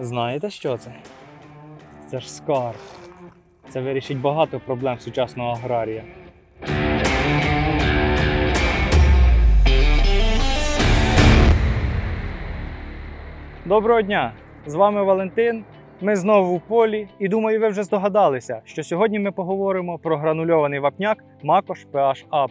Знаєте, що це? Це ж скарб. Це вирішить багато проблем сучасного аграрія. Доброго дня! З вами Валентин. Ми знову в полі, і думаю, ви вже здогадалися, що сьогодні ми поговоримо про гранульований вапняк Макош PH Up.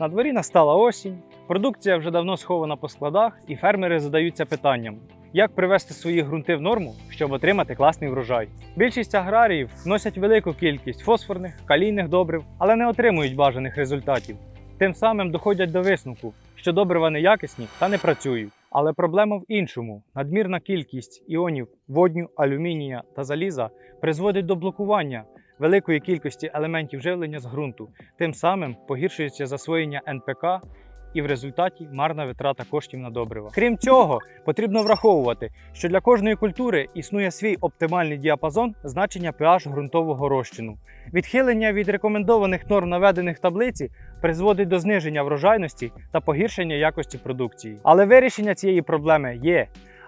На дворі настала осінь, продукція вже давно схована по складах, і фермери задаються питанням, як привести свої ґрунти в норму, щоб отримати класний врожай. Більшість аграріїв вносять велику кількість фосфорних, калійних добрив, але не отримують бажаних результатів. Тим самим доходять до висновку, що добрива неякісні та не працюють. Але проблема в іншому: надмірна кількість іонів водню, алюмінія та заліза призводить до блокування великої кількості елементів живлення з ґрунту. Тим самим погіршується засвоєння НПК і в результаті марна витрата коштів на добрива. Крім цього, потрібно враховувати, що для кожної культури існує свій оптимальний діапазон значення pH ґрунтового розчину. Відхилення від рекомендованих норм наведених в таблиці призводить до зниження врожайності та погіршення якості продукції. Але вирішення цієї проблеми є.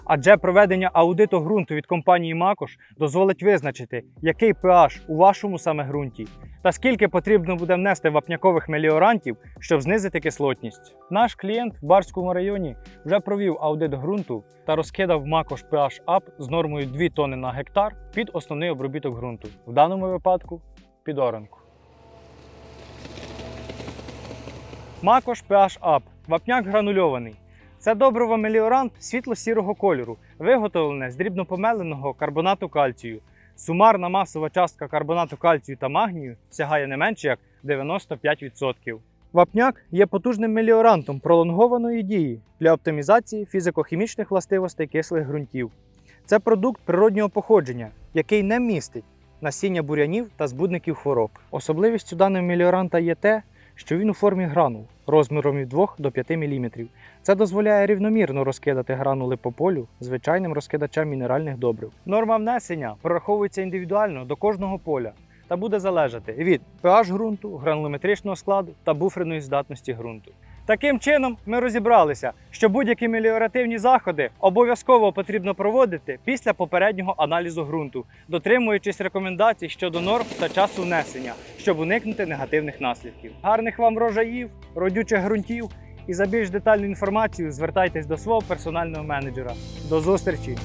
Адже проведення аудиту ґрунту від компанії Макош дозволить визначити, який pH у вашому саме ґрунті та скільки потрібно буде внести вапнякових меліорантів, щоб знизити кислотність. Наш клієнт в Барському районі вже провів аудит ґрунту та розкидав Макош PH Up з нормою 2 тонни на гектар під основний обробіток ґрунту, в даному випадку під оранку. Макош PH Up вапняк гранульований. Це добриво меліорант світло-сірого кольору, виготовлене з дрібнопомеленого карбонату кальцію. Сумарна масова частка карбонату кальцію та магнію сягає не менше як 95%. Вапняк є потужним меліорантом пролонгованої дії для оптимізації фізико-хімічних властивостей кислих ґрунтів. Це продукт природнього походження, який не містить насіння бурянів та збудників хвороб. Особливістю даного меліоранта є те, що він у формі гранул розміром від 2 до 5 мм. Це дозволяє рівномірно розкидати гранули по полю звичайним розкидачем мінеральних добрив. Норма внесення прораховується індивідуально до кожного поля та буде залежати від pH ґрунту, гранулометричного складу та буферної здатності ґрунту. Таким чином, ми розібралися, що будь-які меліоративні заходи обов'язково потрібно проводити після попереднього аналізу ґрунту, дотримуючись рекомендацій щодо норм та часу внесення, щоб уникнути негативних наслідків. Гарних вам врожаїв, родючих ґрунтів і за більш детальну інформацію звертайтесь до свого персонального менеджера. До зустрічі!